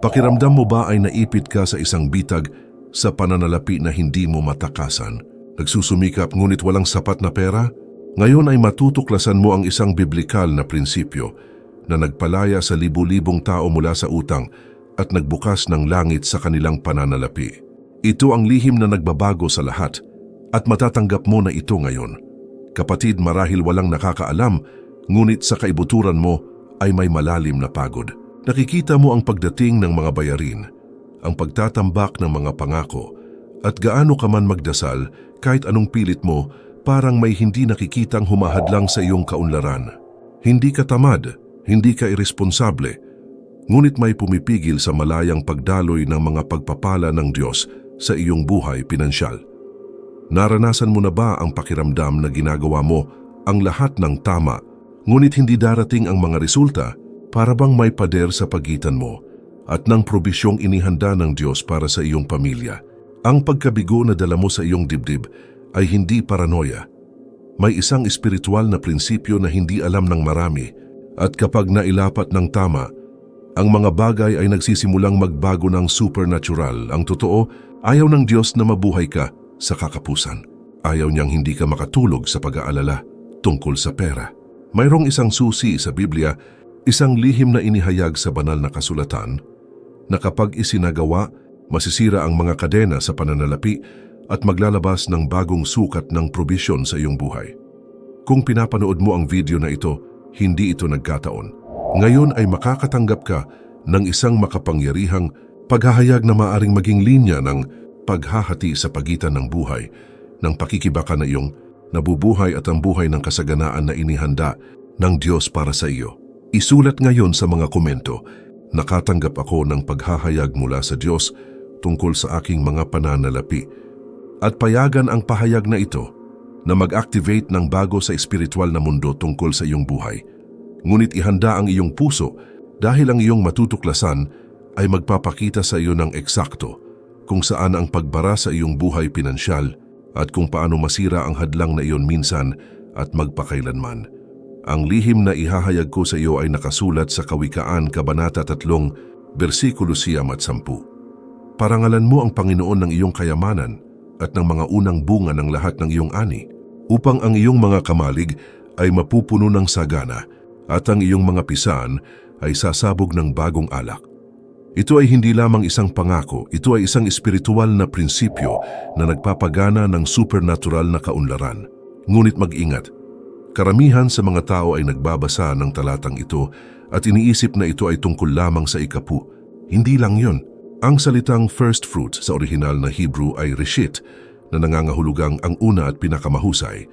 Pakiramdam mo ba ay naipit ka sa isang bitag sa pananalapi na hindi mo matakasan? Nagsusumikap ngunit walang sapat na pera? Ngayon ay matutuklasan mo ang isang biblikal na prinsipyo na nagpalaya sa libu-libong tao mula sa utang at nagbukas ng langit sa kanilang pananalapi. Ito ang lihim na nagbabago sa lahat at matatanggap mo na ito ngayon. Kapatid, marahil walang nakakaalam, ngunit sa kaibuturan mo ay may malalim na pagod. Nakikita mo ang pagdating ng mga bayarin, ang pagtatambak ng mga pangako, at gaano ka man magdasal kahit anong pilit mo parang may hindi nakikitang humahadlang sa iyong kaunlaran. Hindi ka tamad, hindi ka irresponsable, ngunit may pumipigil sa malayang pagdaloy ng mga pagpapala ng Diyos sa iyong buhay pinansyal. Naranasan mo na ba ang pakiramdam na ginagawa mo ang lahat ng tama, ngunit hindi darating ang mga resulta para bang may pader sa pagitan mo at ng probisyong inihanda ng Diyos para sa iyong pamilya? Ang pagkabigo na dala mo sa iyong dibdib ay hindi paranoia. May isang espiritual na prinsipyo na hindi alam ng marami at kapag nailapat ng tama, ang mga bagay ay nagsisimulang magbago ng supernatural. Ang totoo, ayaw ng Diyos na mabuhay ka sa kakapusan. Ayaw niyang hindi ka makatulog sa pag-aalala tungkol sa pera. Mayroong isang susi sa Biblia, isang lihim na inihayag sa banal na kasulatan, na kapag isinagawa, masisira ang mga kadena sa pananalapi at maglalabas ng bagong sukat ng probisyon sa iyong buhay. Kung pinapanood mo ang video na ito, hindi ito nagkataon. Ngayon ay makakatanggap ka ng isang makapangyarihang paghahayag na maaring maging linya ng paghahati sa pagitan ng buhay, ng pakikibaka na iyong nabubuhay at ang buhay ng kasaganaan na inihanda ng Diyos para sa iyo. Isulat ngayon sa mga komento, nakatanggap ako ng paghahayag mula sa Diyos tungkol sa aking mga pananalapi at payagan ang pahayag na ito na mag-activate ng bago sa espiritual na mundo tungkol sa iyong buhay. Ngunit ihanda ang iyong puso dahil ang iyong matutuklasan ay magpapakita sa iyo ng eksakto kung saan ang pagbara sa iyong buhay pinansyal at kung paano masira ang hadlang na iyon minsan at magpakailanman. Ang lihim na ihahayag ko sa iyo ay nakasulat sa Kawikaan Kabanata 3, versikulo 9 at 10. Parangalan mo ang Panginoon ng iyong kayamanan at ng mga unang bunga ng lahat ng iyong ani, upang ang iyong mga kamalig ay mapupuno ng sagana at ang iyong mga pisaan ay sasabog ng bagong alak. Ito ay hindi lamang isang pangako, ito ay isang espiritual na prinsipyo na nagpapagana ng supernatural na kaunlaran. Ngunit mag-ingat, karamihan sa mga tao ay nagbabasa ng talatang ito at iniisip na ito ay tungkol lamang sa ikapu. Hindi lang yon. Ang salitang first fruit sa orihinal na Hebrew ay reshit na nangangahulugang ang una at pinakamahusay.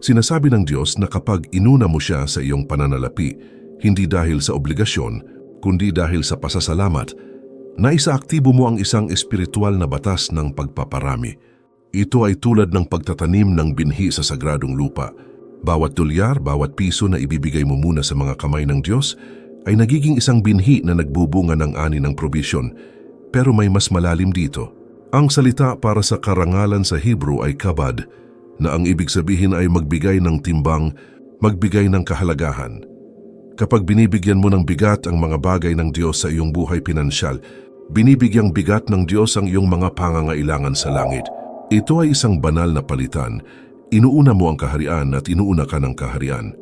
Sinasabi ng Diyos na kapag inuna mo siya sa iyong pananalapi, hindi dahil sa obligasyon, kundi dahil sa pasasalamat, naisaaktibo mo ang isang espiritual na batas ng pagpaparami. Ito ay tulad ng pagtatanim ng binhi sa sagradong lupa. Bawat dolyar, bawat piso na ibibigay mo muna sa mga kamay ng Diyos ay nagiging isang binhi na nagbubunga ng ani ng probisyon pero may mas malalim dito. Ang salita para sa karangalan sa Hebrew ay kabad, na ang ibig sabihin ay magbigay ng timbang, magbigay ng kahalagahan. Kapag binibigyan mo ng bigat ang mga bagay ng Diyos sa iyong buhay pinansyal, binibigyang bigat ng Diyos ang iyong mga pangangailangan sa langit. Ito ay isang banal na palitan. Inuuna mo ang kaharian at inuuna ka ng kaharian.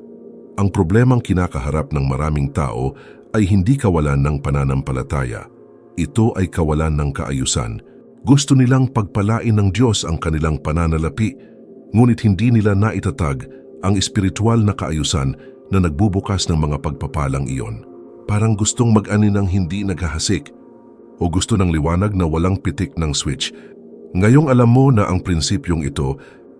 Ang problemang kinakaharap ng maraming tao ay hindi kawalan ng pananampalataya ito ay kawalan ng kaayusan. Gusto nilang pagpalain ng Diyos ang kanilang pananalapi, ngunit hindi nila naitatag ang espiritual na kaayusan na nagbubukas ng mga pagpapalang iyon. Parang gustong mag-ani ng hindi naghahasik o gusto ng liwanag na walang pitik ng switch. Ngayong alam mo na ang prinsipyong ito,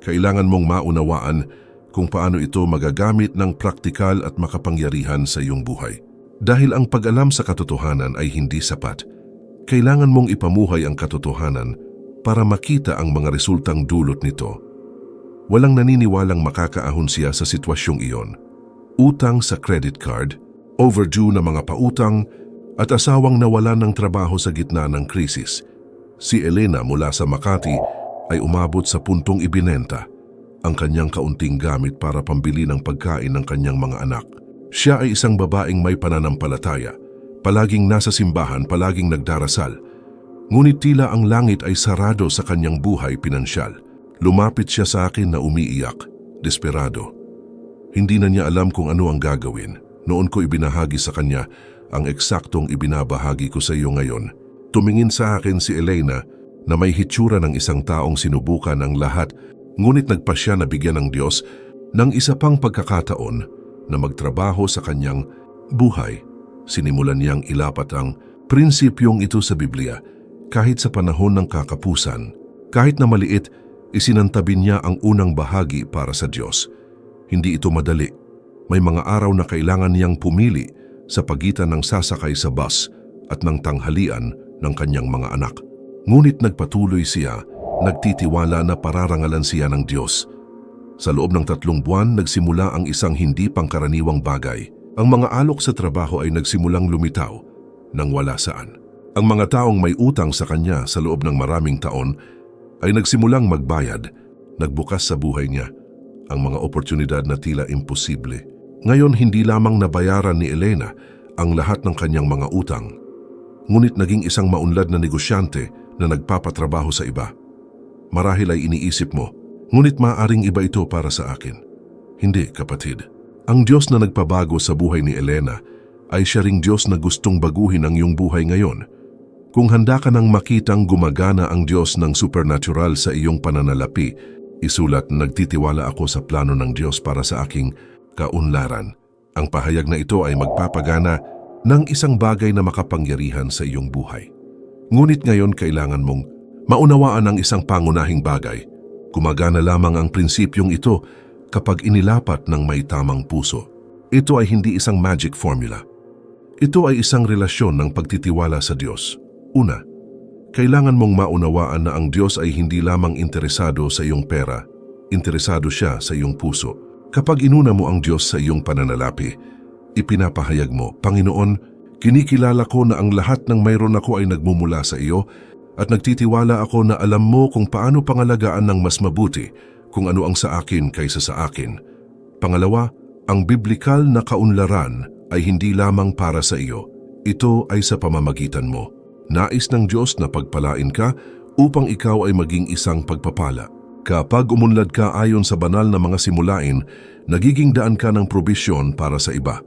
kailangan mong maunawaan kung paano ito magagamit ng praktikal at makapangyarihan sa iyong buhay. Dahil ang pag-alam sa katotohanan ay hindi sapat – kailangan mong ipamuhay ang katotohanan para makita ang mga resultang dulot nito. Walang naniniwalang makakaahon siya sa sitwasyong iyon. Utang sa credit card, overdue na mga pautang, at asawang nawalan ng trabaho sa gitna ng krisis. Si Elena mula sa Makati ay umabot sa puntong ibinenta ang kanyang kaunting gamit para pambili ng pagkain ng kanyang mga anak. Siya ay isang babaeng may pananampalataya Palaging nasa simbahan, palaging nagdarasal. Ngunit tila ang langit ay sarado sa kanyang buhay pinansyal. Lumapit siya sa akin na umiiyak, desperado. Hindi na niya alam kung ano ang gagawin. Noon ko ibinahagi sa kanya ang eksaktong ibinabahagi ko sa iyo ngayon. Tumingin sa akin si Elena na may hitsura ng isang taong sinubukan ang lahat ngunit nagpasya na bigyan ng Diyos ng isa pang pagkakataon na magtrabaho sa kanyang buhay. Sinimulan niyang ilapat ang prinsipyong ito sa Biblia kahit sa panahon ng kakapusan. Kahit na maliit, isinantabi niya ang unang bahagi para sa Diyos. Hindi ito madali. May mga araw na kailangan niyang pumili sa pagitan ng sasakay sa bus at ng tanghalian ng kanyang mga anak. Ngunit nagpatuloy siya, nagtitiwala na pararangalan siya ng Diyos. Sa loob ng tatlong buwan, nagsimula ang isang hindi pangkaraniwang bagay. Ang mga alok sa trabaho ay nagsimulang lumitaw nang wala saan. Ang mga taong may utang sa kanya sa loob ng maraming taon ay nagsimulang magbayad, nagbukas sa buhay niya ang mga oportunidad na tila imposible. Ngayon hindi lamang nabayaran ni Elena ang lahat ng kanyang mga utang, ngunit naging isang maunlad na negosyante na nagpapatrabaho sa iba. Marahil ay iniisip mo, ngunit maaring iba ito para sa akin. Hindi, kapatid. Ang Diyos na nagpabago sa buhay ni Elena ay siya ring Diyos na gustong baguhin ang iyong buhay ngayon. Kung handa ka nang makitang gumagana ang Diyos ng supernatural sa iyong pananalapi, isulat nagtitiwala ako sa plano ng Diyos para sa aking kaunlaran. Ang pahayag na ito ay magpapagana ng isang bagay na makapangyarihan sa iyong buhay. Ngunit ngayon kailangan mong maunawaan ang isang pangunahing bagay. Gumagana lamang ang prinsipyong ito kapag inilapat ng may tamang puso. Ito ay hindi isang magic formula. Ito ay isang relasyon ng pagtitiwala sa Diyos. Una, kailangan mong maunawaan na ang Diyos ay hindi lamang interesado sa iyong pera, interesado siya sa iyong puso. Kapag inuna mo ang Diyos sa iyong pananalapi, ipinapahayag mo, Panginoon, kinikilala ko na ang lahat ng mayroon ako ay nagmumula sa iyo at nagtitiwala ako na alam mo kung paano pangalagaan ng mas mabuti kung ano ang sa akin kaysa sa akin. Pangalawa, ang biblikal na kaunlaran ay hindi lamang para sa iyo. Ito ay sa pamamagitan mo. Nais ng Diyos na pagpalain ka upang ikaw ay maging isang pagpapala. Kapag umunlad ka ayon sa banal na mga simulain, nagiging daan ka ng probisyon para sa iba.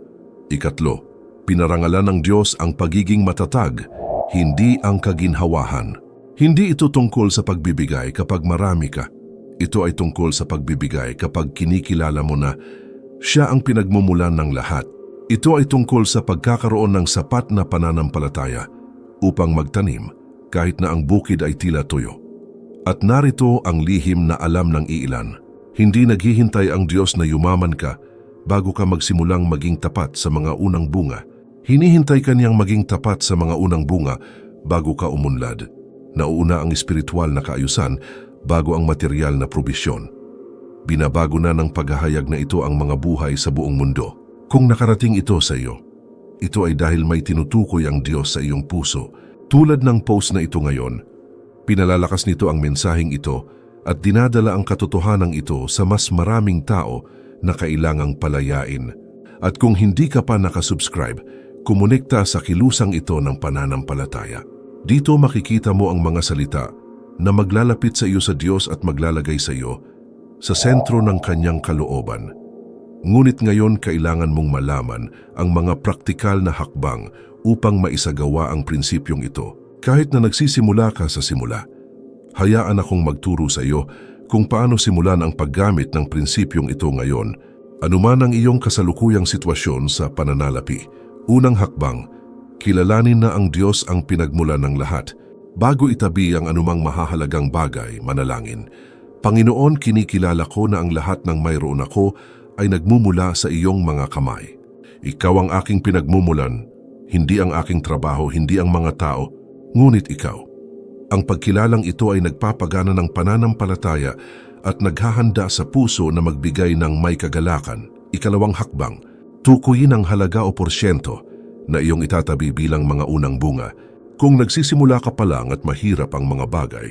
Ikatlo, pinarangalan ng Diyos ang pagiging matatag, hindi ang kaginhawahan. Hindi ito tungkol sa pagbibigay kapag marami ka. Ito ay tungkol sa pagbibigay kapag kinikilala mo na siya ang pinagmumulan ng lahat. Ito ay tungkol sa pagkakaroon ng sapat na pananampalataya upang magtanim kahit na ang bukid ay tila tuyo. At narito ang lihim na alam ng iilan. Hindi naghihintay ang Diyos na yumaman ka bago ka magsimulang maging tapat sa mga unang bunga. Hinihintay ka niyang maging tapat sa mga unang bunga bago ka umunlad. Nauuna ang espiritual na kaayusan bago ang material na probisyon. Binabago na ng paghahayag na ito ang mga buhay sa buong mundo. Kung nakarating ito sa iyo, ito ay dahil may tinutukoy ang Diyos sa iyong puso. Tulad ng post na ito ngayon, pinalalakas nito ang mensaheng ito at dinadala ang katotohanan ito sa mas maraming tao na kailangang palayain. At kung hindi ka pa nakasubscribe, kumonekta sa kilusang ito ng pananampalataya. Dito makikita mo ang mga salita na maglalapit sa iyo sa Diyos at maglalagay sa iyo sa sentro ng kanyang kalooban. Ngunit ngayon kailangan mong malaman ang mga praktikal na hakbang upang maisagawa ang prinsipyong ito. Kahit na nagsisimula ka sa simula, hayaan akong magturo sa iyo kung paano simulan ang paggamit ng prinsipyong ito ngayon, anuman ang iyong kasalukuyang sitwasyon sa pananalapi. Unang hakbang, kilalanin na ang Diyos ang pinagmulan ng lahat. Bago itabi ang anumang mahahalagang bagay, manalangin. Panginoon, kinikilala ko na ang lahat ng mayroon ako ay nagmumula sa iyong mga kamay. Ikaw ang aking pinagmumulan, hindi ang aking trabaho, hindi ang mga tao, ngunit ikaw. Ang pagkilalang ito ay nagpapagana ng pananampalataya at naghahanda sa puso na magbigay ng may kagalakan. Ikalawang hakbang, tukuyin ang halaga o porsyento na iyong itatabi bilang mga unang bunga. Kung nagsisimula ka pa lang at mahirap ang mga bagay,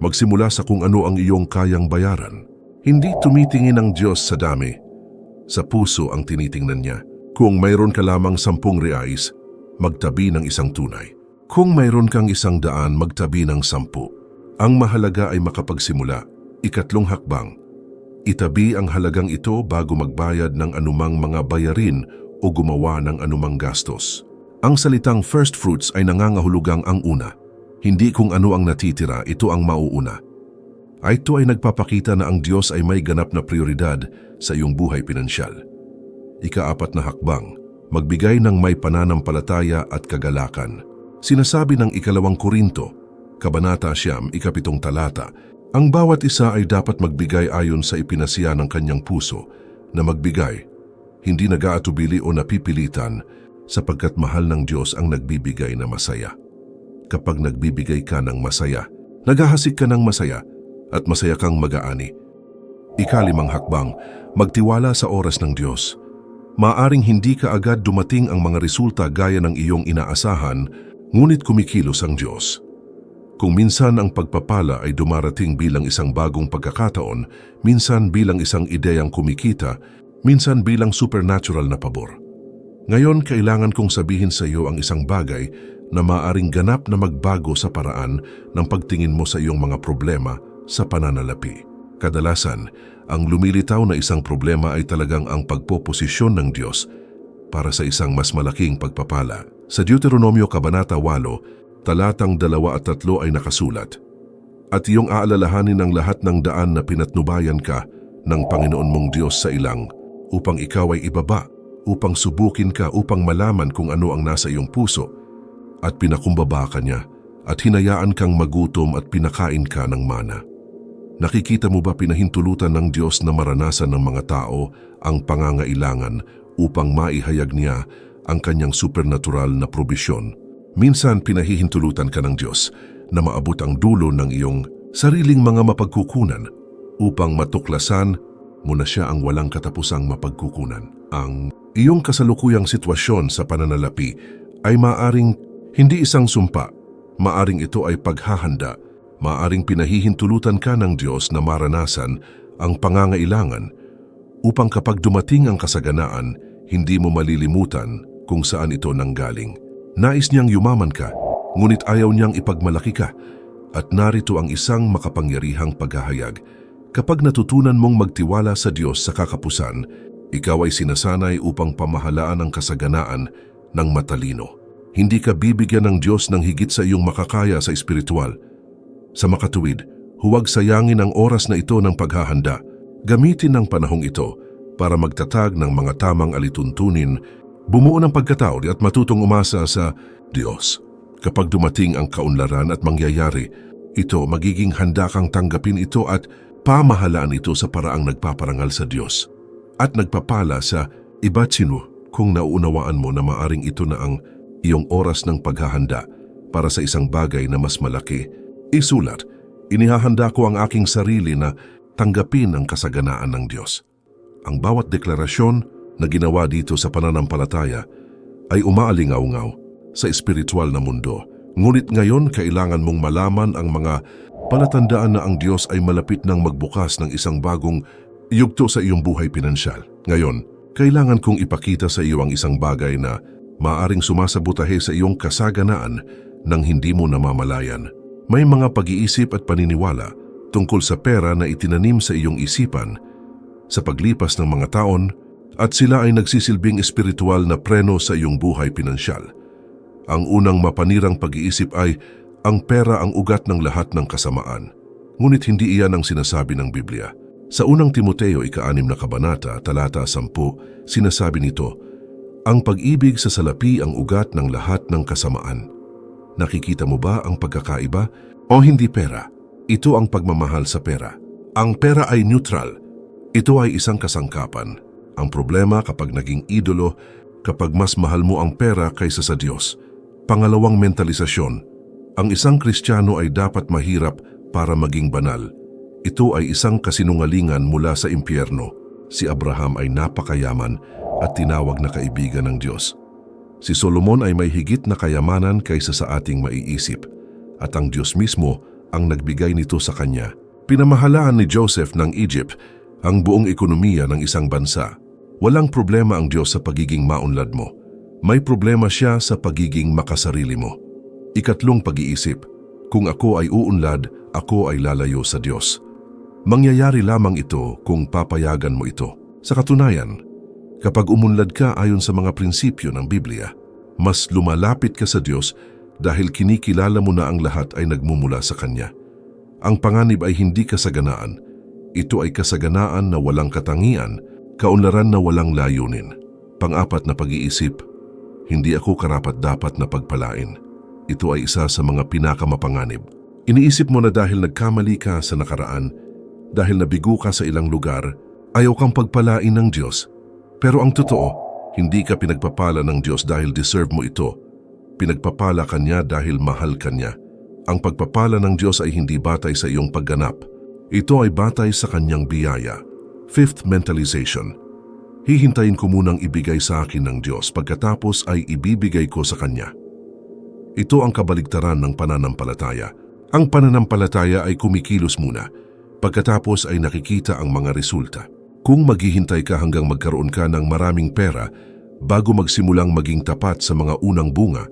magsimula sa kung ano ang iyong kayang bayaran. Hindi tumitingin ang Diyos sa dami, sa puso ang tinitingnan niya. Kung mayroon ka lamang sampung reais, magtabi ng isang tunay. Kung mayroon kang isang daan, magtabi ng sampu. Ang mahalaga ay makapagsimula. Ikatlong hakbang. Itabi ang halagang ito bago magbayad ng anumang mga bayarin o gumawa ng anumang gastos. Ang salitang first fruits ay nangangahulugang ang una. Hindi kung ano ang natitira, ito ang mauuna. Ito ay nagpapakita na ang Diyos ay may ganap na prioridad sa iyong buhay pinansyal. Ikaapat na hakbang, magbigay ng may pananampalataya at kagalakan. Sinasabi ng ikalawang Korinto, Kabanata Siyam, ikapitong talata, ang bawat isa ay dapat magbigay ayon sa ipinasiya ng kanyang puso na magbigay, hindi nag-aatubili o napipilitan sapagkat mahal ng Diyos ang nagbibigay na masaya. Kapag nagbibigay ka ng masaya, naghahasik ka ng masaya at masaya kang mag-aani. Ikalimang hakbang, magtiwala sa oras ng Diyos. Maaring hindi ka agad dumating ang mga resulta gaya ng iyong inaasahan, ngunit kumikilos ang Diyos. Kung minsan ang pagpapala ay dumarating bilang isang bagong pagkakataon, minsan bilang isang ideyang kumikita, minsan bilang supernatural na pabor. Ngayon, kailangan kong sabihin sa iyo ang isang bagay na maaring ganap na magbago sa paraan ng pagtingin mo sa iyong mga problema sa pananalapi. Kadalasan, ang lumilitaw na isang problema ay talagang ang pagpoposisyon ng Diyos para sa isang mas malaking pagpapala. Sa Deuteronomio Kabanata 8, talatang 2 at 3 ay nakasulat, At iyong aalalahanin ang lahat ng daan na pinatnubayan ka ng Panginoon mong Diyos sa ilang upang ikaw ay ibaba, upang subukin ka upang malaman kung ano ang nasa iyong puso at pinakumbaba ka niya at hinayaan kang magutom at pinakain ka ng mana. Nakikita mo ba pinahintulutan ng Diyos na maranasan ng mga tao ang pangangailangan upang maihayag niya ang kanyang supernatural na probisyon? Minsan pinahihintulutan ka ng Diyos na maabot ang dulo ng iyong sariling mga mapagkukunan upang matuklasan mo na siya ang walang katapusang mapagkukunan. Ang iyong kasalukuyang sitwasyon sa pananalapi ay maaring hindi isang sumpa, maaring ito ay paghahanda, maaring pinahihintulutan ka ng Diyos na maranasan ang pangangailangan upang kapag dumating ang kasaganaan, hindi mo malilimutan kung saan ito nanggaling. Nais niyang yumaman ka, ngunit ayaw niyang ipagmalaki ka at narito ang isang makapangyarihang paghahayag. Kapag natutunan mong magtiwala sa Diyos sa kakapusan, ikaw ay sinasanay upang pamahalaan ang kasaganaan ng matalino. Hindi ka bibigyan ng Diyos ng higit sa iyong makakaya sa espiritual. Sa makatuwid, huwag sayangin ang oras na ito ng paghahanda. Gamitin ang panahong ito para magtatag ng mga tamang alituntunin, bumuo ng pagkatao at matutong umasa sa Diyos. Kapag dumating ang kaunlaran at mangyayari, ito magiging handa kang tanggapin ito at pamahalaan ito sa paraang nagpaparangal sa Diyos at nagpapala sa iba't sino kung nauunawaan mo na maaring ito na ang iyong oras ng paghahanda para sa isang bagay na mas malaki. Isulat, inihahanda ko ang aking sarili na tanggapin ang kasaganaan ng Diyos. Ang bawat deklarasyon na ginawa dito sa pananampalataya ay umaalingaw-ngaw sa espiritual na mundo. Ngunit ngayon kailangan mong malaman ang mga palatandaan na ang Diyos ay malapit ng magbukas ng isang bagong yugto sa iyong buhay pinansyal. Ngayon, kailangan kong ipakita sa iyo ang isang bagay na maaring sumasabutahe sa iyong kasaganaan nang hindi mo namamalayan. May mga pag-iisip at paniniwala tungkol sa pera na itinanim sa iyong isipan sa paglipas ng mga taon at sila ay nagsisilbing espiritual na preno sa iyong buhay pinansyal. Ang unang mapanirang pag-iisip ay ang pera ang ugat ng lahat ng kasamaan. Ngunit hindi iyan ang sinasabi ng Biblia. Sa unang Timoteo ika-anim na kabanata, talata 10, sinasabi nito, Ang pag-ibig sa salapi ang ugat ng lahat ng kasamaan. Nakikita mo ba ang pagkakaiba? O hindi pera? Ito ang pagmamahal sa pera. Ang pera ay neutral. Ito ay isang kasangkapan. Ang problema kapag naging idolo, kapag mas mahal mo ang pera kaysa sa Diyos. Pangalawang mentalisasyon, ang isang Kristiyano ay dapat mahirap para maging banal. Ito ay isang kasinungalingan mula sa impyerno. Si Abraham ay napakayaman at tinawag na kaibigan ng Diyos. Si Solomon ay may higit na kayamanan kaysa sa ating maiisip at ang Diyos mismo ang nagbigay nito sa kanya. Pinamahalaan ni Joseph ng Egypt ang buong ekonomiya ng isang bansa. Walang problema ang Diyos sa pagiging maunlad mo. May problema siya sa pagiging makasarili mo. Ikatlong pag-iisip, kung ako ay uunlad, ako ay lalayo sa Diyos. Mangyayari lamang ito kung papayagan mo ito. Sa katunayan, kapag umunlad ka ayon sa mga prinsipyo ng Biblia, mas lumalapit ka sa Diyos dahil kinikilala mo na ang lahat ay nagmumula sa Kanya. Ang panganib ay hindi kasaganaan. Ito ay kasaganaan na walang katangian, kaunlaran na walang layunin. Pang-apat na pag-iisip, hindi ako karapat-dapat na pagpalain. Ito ay isa sa mga pinakamapanganib. Iniisip mo na dahil nagkamali ka sa nakaraan, dahil nabigo ka sa ilang lugar, ayaw kang pagpalain ng Diyos. Pero ang totoo, hindi ka pinagpapala ng Diyos dahil deserve mo ito. Pinagpapala ka niya dahil mahal ka niya. Ang pagpapala ng Diyos ay hindi batay sa iyong pagganap. Ito ay batay sa kanyang biyaya. Fifth mentalization. Hihintayin ko munang ibigay sa akin ng Diyos pagkatapos ay ibibigay ko sa Kanya. Ito ang kabaligtaran ng pananampalataya. Ang pananampalataya ay kumikilos muna, pagkatapos ay nakikita ang mga resulta. Kung maghihintay ka hanggang magkaroon ka ng maraming pera bago magsimulang maging tapat sa mga unang bunga,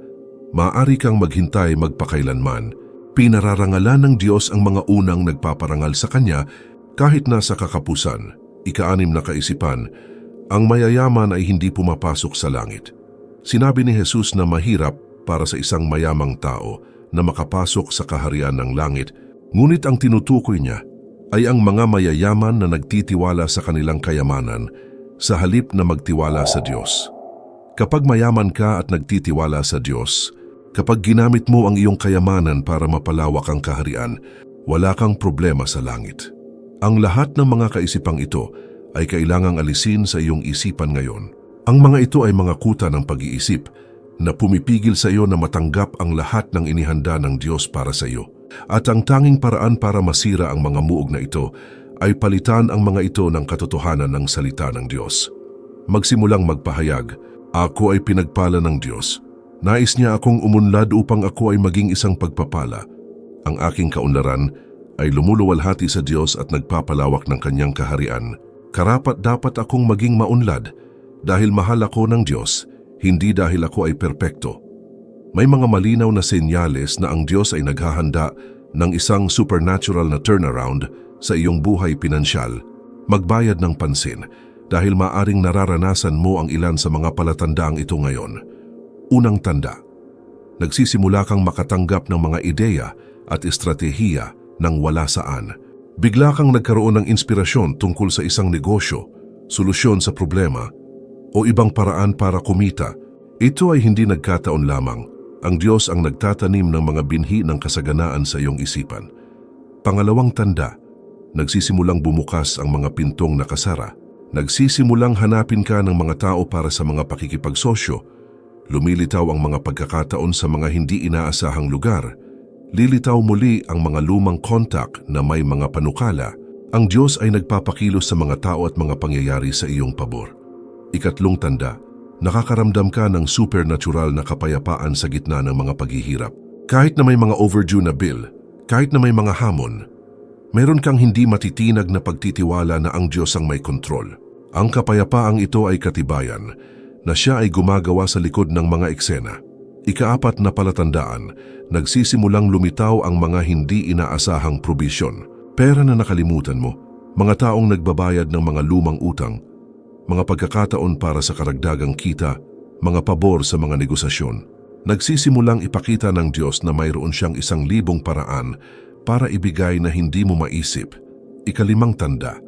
maaari kang maghintay magpakailanman. Pinararangalan ng Diyos ang mga unang nagpaparangal sa Kanya kahit nasa kakapusan, ikaanim na kaisipan, ang mayayaman ay hindi pumapasok sa langit. Sinabi ni Jesus na mahirap para sa isang mayamang tao na makapasok sa kaharian ng langit, ngunit ang tinutukoy niya ay ang mga mayayaman na nagtitiwala sa kanilang kayamanan sa halip na magtiwala sa Diyos. Kapag mayaman ka at nagtitiwala sa Diyos, kapag ginamit mo ang iyong kayamanan para mapalawak ang kaharian, wala kang problema sa langit. Ang lahat ng mga kaisipang ito ay kailangang alisin sa iyong isipan ngayon. Ang mga ito ay mga kuta ng pag-iisip na pumipigil sa iyo na matanggap ang lahat ng inihanda ng Diyos para sa iyo. At ang tanging paraan para masira ang mga muog na ito ay palitan ang mga ito ng katotohanan ng salita ng Diyos. Magsimulang magpahayag, ako ay pinagpala ng Diyos. Nais niya akong umunlad upang ako ay maging isang pagpapala. Ang aking kaunlaran ay lumuluwalhati sa Diyos at nagpapalawak ng kanyang kaharian karapat dapat akong maging maunlad dahil mahal ako ng Diyos, hindi dahil ako ay perpekto. May mga malinaw na senyales na ang Diyos ay naghahanda ng isang supernatural na turnaround sa iyong buhay pinansyal. Magbayad ng pansin dahil maaring nararanasan mo ang ilan sa mga palatandaang ito ngayon. Unang tanda, nagsisimula kang makatanggap ng mga ideya at estratehiya ng wala saan. Bigla kang nagkaroon ng inspirasyon tungkol sa isang negosyo, solusyon sa problema, o ibang paraan para kumita. Ito ay hindi nagkataon lamang. Ang Diyos ang nagtatanim ng mga binhi ng kasaganaan sa iyong isipan. Pangalawang tanda, nagsisimulang bumukas ang mga pintong nakasara. Nagsisimulang hanapin ka ng mga tao para sa mga pakikipagsosyo. Lumilitaw ang mga pagkakataon sa mga hindi inaasahang lugar lilitaw muli ang mga lumang kontak na may mga panukala, ang Diyos ay nagpapakilos sa mga tao at mga pangyayari sa iyong pabor. Ikatlong tanda, nakakaramdam ka ng supernatural na kapayapaan sa gitna ng mga paghihirap. Kahit na may mga overdue na bill, kahit na may mga hamon, meron kang hindi matitinag na pagtitiwala na ang Diyos ang may kontrol. Ang kapayapaang ito ay katibayan na siya ay gumagawa sa likod ng mga eksena. Ikaapat na palatandaan, nagsisimulang lumitaw ang mga hindi inaasahang probisyon. Pera na nakalimutan mo, mga taong nagbabayad ng mga lumang utang, mga pagkakataon para sa karagdagang kita, mga pabor sa mga negosasyon. Nagsisimulang ipakita ng Diyos na mayroon siyang isang libong paraan para ibigay na hindi mo maisip. Ikalimang tanda,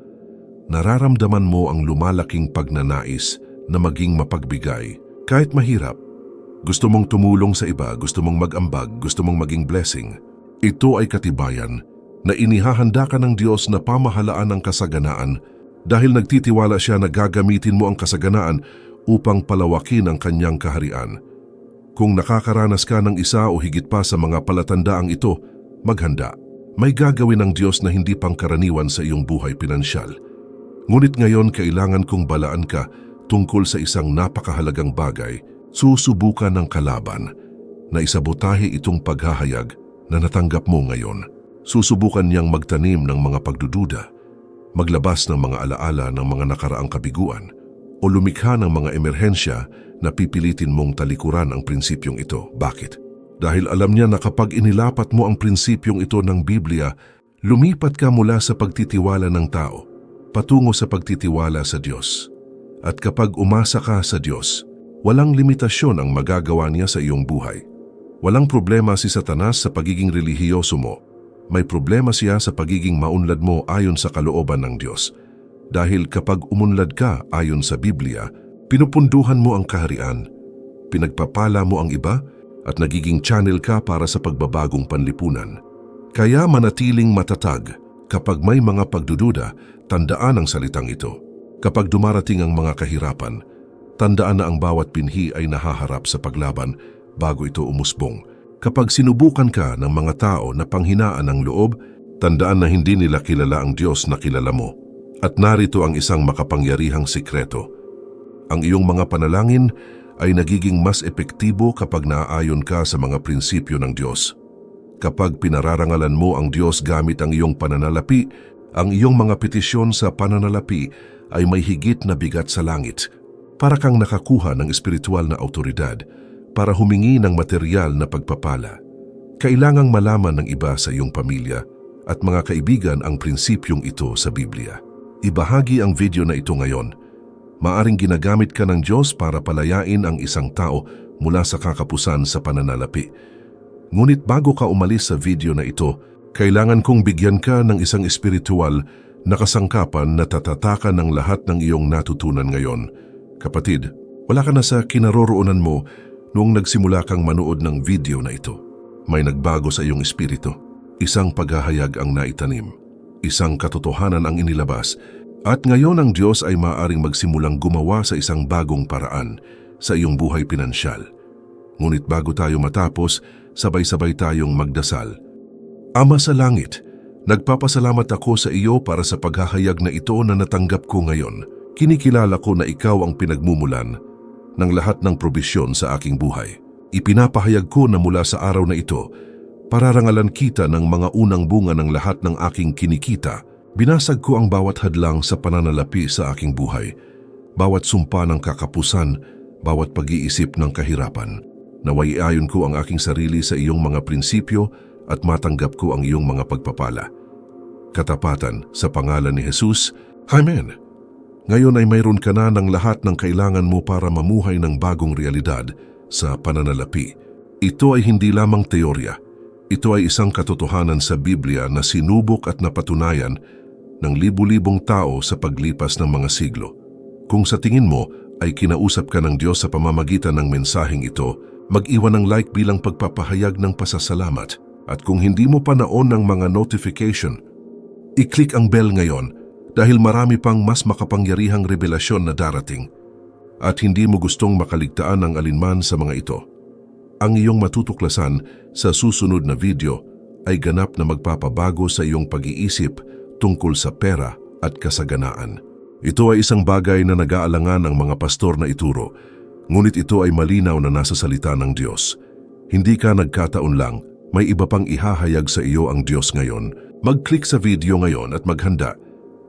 nararamdaman mo ang lumalaking pagnanais na maging mapagbigay. Kahit mahirap, gusto mong tumulong sa iba, gusto mong mag-ambag, gusto mong maging blessing. Ito ay katibayan na inihahanda ka ng Diyos na pamahalaan ng kasaganaan dahil nagtitiwala siya na gagamitin mo ang kasaganaan upang palawakin ang kanyang kaharian. Kung nakakaranas ka ng isa o higit pa sa mga palatandaang ito, maghanda. May gagawin ng Diyos na hindi pangkaraniwan sa iyong buhay pinansyal. Ngunit ngayon kailangan kong balaan ka tungkol sa isang napakahalagang bagay – susubukan ng kalaban na isabotahe itong paghahayag na natanggap mo ngayon. Susubukan niyang magtanim ng mga pagdududa, maglabas ng mga alaala ng mga nakaraang kabiguan, o lumikha ng mga emerhensya napipilitin mong talikuran ang prinsipyong ito. Bakit? Dahil alam niya na kapag inilapat mo ang prinsipyong ito ng Biblia, lumipat ka mula sa pagtitiwala ng tao, patungo sa pagtitiwala sa Diyos. At kapag umasa ka sa Diyos, walang limitasyon ang magagawa niya sa iyong buhay. Walang problema si Satanas sa pagiging relihiyoso mo. May problema siya sa pagiging maunlad mo ayon sa kalooban ng Diyos. Dahil kapag umunlad ka ayon sa Biblia, pinupunduhan mo ang kaharian, pinagpapala mo ang iba, at nagiging channel ka para sa pagbabagong panlipunan. Kaya manatiling matatag kapag may mga pagdududa, tandaan ang salitang ito. Kapag dumarating ang mga kahirapan, tandaan na ang bawat pinhi ay nahaharap sa paglaban bago ito umusbong. Kapag sinubukan ka ng mga tao na panghinaan ng loob, tandaan na hindi nila kilala ang Diyos na kilala mo. At narito ang isang makapangyarihang sikreto. Ang iyong mga panalangin ay nagiging mas epektibo kapag naaayon ka sa mga prinsipyo ng Diyos. Kapag pinararangalan mo ang Diyos gamit ang iyong pananalapi, ang iyong mga petisyon sa pananalapi ay may higit na bigat sa langit. Para kang nakakuha ng espiritual na autoridad para humingi ng material na pagpapala. Kailangang malaman ng iba sa iyong pamilya at mga kaibigan ang prinsipyong ito sa Biblia. Ibahagi ang video na ito ngayon maaring ginagamit ka ng Diyos para palayain ang isang tao mula sa kakapusan sa pananalapi. Ngunit bago ka umalis sa video na ito, kailangan kong bigyan ka ng isang espiritual na kasangkapan na tatatakan ng lahat ng iyong natutunan ngayon. Kapatid, wala ka na sa kinaroroonan mo noong nagsimula kang manood ng video na ito. May nagbago sa iyong espiritu. Isang paghahayag ang naitanim. Isang katotohanan ang inilabas at ngayon ang Diyos ay maaring magsimulang gumawa sa isang bagong paraan sa iyong buhay pinansyal. Ngunit bago tayo matapos, sabay-sabay tayong magdasal. Ama sa langit, nagpapasalamat ako sa iyo para sa paghahayag na ito na natanggap ko ngayon. Kinikilala ko na ikaw ang pinagmumulan ng lahat ng probisyon sa aking buhay. Ipinapahayag ko na mula sa araw na ito, pararangalan kita ng mga unang bunga ng lahat ng aking kinikita – Binasag ko ang bawat hadlang sa pananalapi sa aking buhay, bawat sumpa ng kakapusan, bawat pag-iisip ng kahirapan. Naway ayon ko ang aking sarili sa iyong mga prinsipyo at matanggap ko ang iyong mga pagpapala. Katapatan sa pangalan ni Jesus, Amen. Ngayon ay mayroon ka na ng lahat ng kailangan mo para mamuhay ng bagong realidad sa pananalapi. Ito ay hindi lamang teorya. Ito ay isang katotohanan sa Biblia na sinubok at napatunayan ng libu-libong tao sa paglipas ng mga siglo. Kung sa tingin mo ay kinausap ka ng Diyos sa pamamagitan ng mensaheng ito, mag-iwan ng like bilang pagpapahayag ng pasasalamat. At kung hindi mo pa naon ng mga notification, i-click ang bell ngayon dahil marami pang mas makapangyarihang revelasyon na darating. At hindi mo gustong makaligtaan ng alinman sa mga ito. Ang iyong matutuklasan sa susunod na video ay ganap na magpapabago sa iyong pag-iisip tungkol sa pera at kasaganaan. Ito ay isang bagay na nag-aalangan ang mga pastor na ituro, ngunit ito ay malinaw na nasa salita ng Diyos. Hindi ka nagkataon lang, may iba pang ihahayag sa iyo ang Diyos ngayon. Mag-click sa video ngayon at maghanda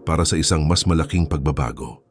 para sa isang mas malaking pagbabago.